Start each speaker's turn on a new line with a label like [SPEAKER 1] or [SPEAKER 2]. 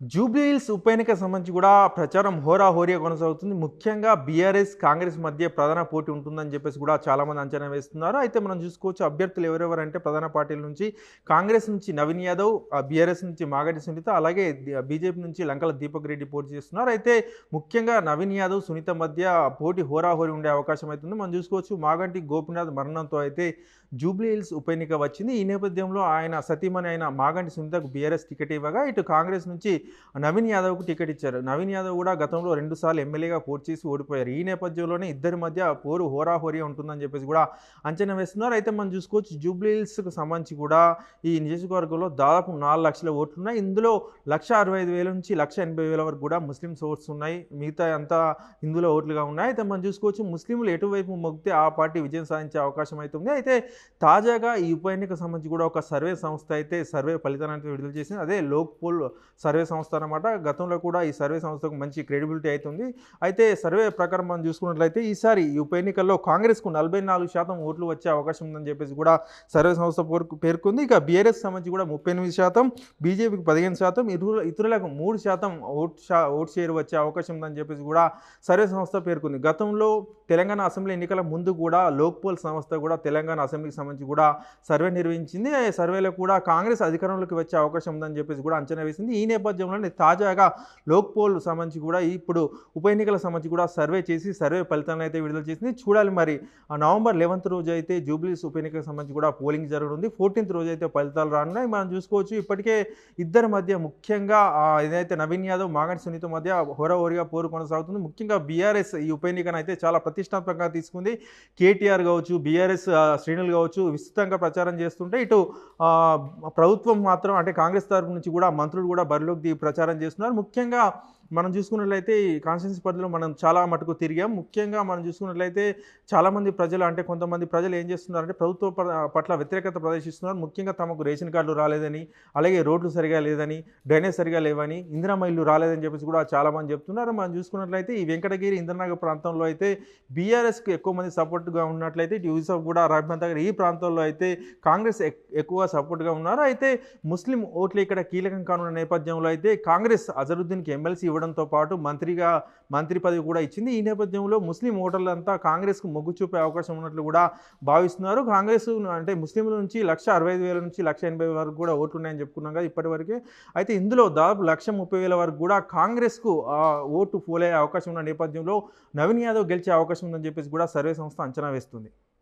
[SPEAKER 1] జూబ్లీహిల్స్ ఉప ఎన్నిక సంబంధించి కూడా ప్రచారం హోరాహోరీగా కొనసాగుతుంది. ముఖ్యంగా బీఆర్ఎస్ కాంగ్రెస్ మధ్య ప్రధాన పోటీ ఉంటుందని చెప్పేసి కూడా చాలామంది అంచనా వేస్తున్నారు. అయితే మనం చూసుకోవచ్చు అభ్యర్థులు ఎవరెవరంటే ప్రధాన పార్టీల నుంచి కాంగ్రెస్ నుంచి నవీన్ యాదవ్ బీఆర్ఎస్ నుంచి మాగడి సునీత అలాగే బీజేపీ నుంచి లంకల దీపక్ రెడ్డి పోటీ చేస్తున్నారు. అయితే ముఖ్యంగా నవీన్ యాదవ్ సునీత మధ్య పోటీ హోరాహోరీ ఉండే అవకాశం అవుతుంది మనం చూసుకోవచ్చు మాగంటి గోపినాథ్ మరణంతో అయితే జూబ్లీహిల్స్ ఉప ఎన్నిక వచ్చింది. ఈ నేపథ్యంలో ఆయన సతీమణి అయిన మాగంటి సునీతకు బీఆర్ఎస్ టికెట్ ఇవ్వగా ఇటు కాంగ్రెస్ నుంచి నవీన్ యాదవ్కు టికెట్ ఇచ్చారు. నవీన్ యాదవ్ కూడా గతంలో రెండుసార్లు ఎమ్మెల్యేగా పోటీ చేసి ఓడిపోయారు. ఈ నేపథ్యంలోనే ఇద్దరి మధ్య పోరు హోరాహోరీ ఉంటుందని చెప్పేసి కూడా అంచనా వేస్తున్నారు. అయితే మనం చూసుకోవచ్చు జూబ్లీ సంబంధించి కూడా ఈ నియోజకవర్గంలో దాదాపు నాలుగు లక్షల ఓట్లు ఉన్నాయి ఇందులో లక్ష అరవై ఐదు వేల నుంచి లక్ష ఎనభై వేల వరకు కూడా ముస్లిం ఓట్స్ ఉన్నాయి. మిగతా అంతా హిందువుల ఓట్లుగా ఉన్నాయి. అయితే మనం చూసుకోవచ్చు ముస్లింలు ఎటువైపు మొగ్గితే ఆ పార్టీ విజయం సాధించే అవకాశం అవుతుంది అయితే తాజాగా ఈ ఉప ఎన్నిక సంబంధించి కూడా ఒక సర్వే సంస్థ అయితే సర్వే ఫలితాన్ని విడుదల చేసింది. అదే లోక్ పోల్ సర్వే సంస్థ సంస్థ అనమాట గతంలో కూడా ఈ సర్వే సంస్థకు మంచి క్రెడిబిలిటీ అవుతుంది అయితే సర్వే ప్రకారం మనం చూసుకున్నట్లయితే ఈసారి ఉప ఎన్నికల్లో కాంగ్రెస్కు నలభై నాలుగు శాతం ఓట్లు వచ్చే అవకాశం ఉందని చెప్పేసి కూడా సర్వే సంస్థ పేర్కొంది. ఇక బీఆర్ఎస్ సంబంధించి కూడా ముప్పై ఎనిమిది శాతం బీజేపీకి పదిహేను శాతం ఇతరుల ఇతరులకు మూడు శాతం ఓట్ షా ఓట్ షేర్ వచ్చే అవకాశం ఉందని చెప్పేసి కూడా సర్వే సంస్థ పేర్కొంది. గతంలో తెలంగాణ అసెంబ్లీ ఎన్నికల ముందు కూడా లోక్పోల్ సంస్థ కూడా తెలంగాణ అసెంబ్లీకి సంబంధించి కూడా సర్వే నిర్వహించింది. ఆ సర్వేలో కూడా కాంగ్రెస్ అధికారంలోకి వచ్చే అవకాశం ఉందని చెప్పేసి కూడా అంచనా వేసింది. ఈ నేపథ్యంలోనే తాజాగా లోక్పోల్ సంబంధించి కూడా ఇప్పుడు ఉప ఎన్నికల సంబంధించి కూడా సర్వే చేసి సర్వే ఫలితాలను అయితే విడుదల చేసింది. చూడాలి మరి ఆ నవంబర్ లెవెన్త్ రోజు అయితే జూబ్లీస్ ఉప ఎన్నికల సంబంధించి కూడా పోలింగ్ జరగనుంది. ఫోర్టీన్త్ రోజు అయితే ఫలితాలు రానున్నాయి. మనం చూసుకోవచ్చు ఇప్పటికే ఇద్దరి మధ్య ముఖ్యంగా ఏదైతే నవీన్ యాదవ్ మాగంటి సునీత మధ్య హోరహోరిగా పోరు కొనసాగుతుంది. ముఖ్యంగా బీఆర్ఎస్ ఈ ఉప ఎన్నికను అయితే చాలా ప్రతిష్టాత్మకంగా తీసుకుంది. కేటీఆర్ కావచ్చు బీఆర్ఎస్ శ్రేణులు కావచ్చు విస్తృతంగా ప్రచారం చేస్తుంటే ఇటు ప్రభుత్వం మాత్రం అంటే కాంగ్రెస్ తరపు నుంచి కూడా మంత్రులు కూడా బరిలోకి దిగి ప్రచారం చేస్తున్నారు. ముఖ్యంగా మనం చూసుకున్నట్లయితే ఈ కాన్స్టిట్యూన్సీ పరిధిలో మనం చాలా మటుకు తిరిగాం. ముఖ్యంగా మనం చూసుకున్నట్లయితే చాలామంది ప్రజలు అంటే కొంతమంది ప్రజలు ఏం చేస్తున్నారంటే ప్రభుత్వ పట్ల వ్యతిరేకత ప్రదర్శిస్తున్నారు. ముఖ్యంగా తమకు రేషన్ కార్డులు రాలేదని అలాగే రోడ్లు సరిగా లేదని డ్రైనేజ్ సరిగా లేవని ఇందిరామ ఇల్లు రాలేదని చెప్పేసి కూడా చాలామంది చెప్తున్నారు. మనం చూసుకున్నట్లయితే ఈ వెంకటగిరి ఇంద్రనగర్ ప్రాంతంలో అయితే బీఆర్ఎస్కి ఎక్కువ మంది సపోర్ట్గా ఉన్నట్లయితే ఇటు యూసఫ్ కూడా రహమాన్ దగ్గర ఈ ప్రాంతంలో అయితే కాంగ్రెస్ ఎక్- ఎక్కువ సపోర్ట్గా ఉన్నారు. అయితే ముస్లిం ఓట్లు ఇక్కడ కీలకం కానున్న నేపథ్యంలో అయితే కాంగ్రెస్ అజరుద్దీన్కి ఎమ్మెల్సీ ఇవ్వడంతో పాటు మంత్రిగా మంత్రి పదవి కూడా ఇచ్చింది. ఈ నేపథ్యంలో ముస్లిం ఓటర్లంతా కాంగ్రెస్కు మొగ్గు చూపే అవకాశం ఉన్నట్లు కూడా భావిస్తున్నారు. కాంగ్రెస్ అంటే ముస్లింల నుంచి లక్ష అరవై ఐదు వేల నుంచి లక్ష ఎనభై వరకు కూడా ఓట్లు ఉన్నాయని చెప్పుకున్నాం కదా ఇప్పటివరకే. అయితే ఇందులో దాదాపు లక్ష ముప్పై వేల వరకు కూడా కాంగ్రెస్కు ఆ, ఓటు పోలే అవకాశం ఉన్న నేపథ్యంలో నవీన్ యాదవ్ గెలిచే అవకాశం ఉందని చెప్పేసి కూడా సర్వే సంస్థ అంచనా వేస్తుంది.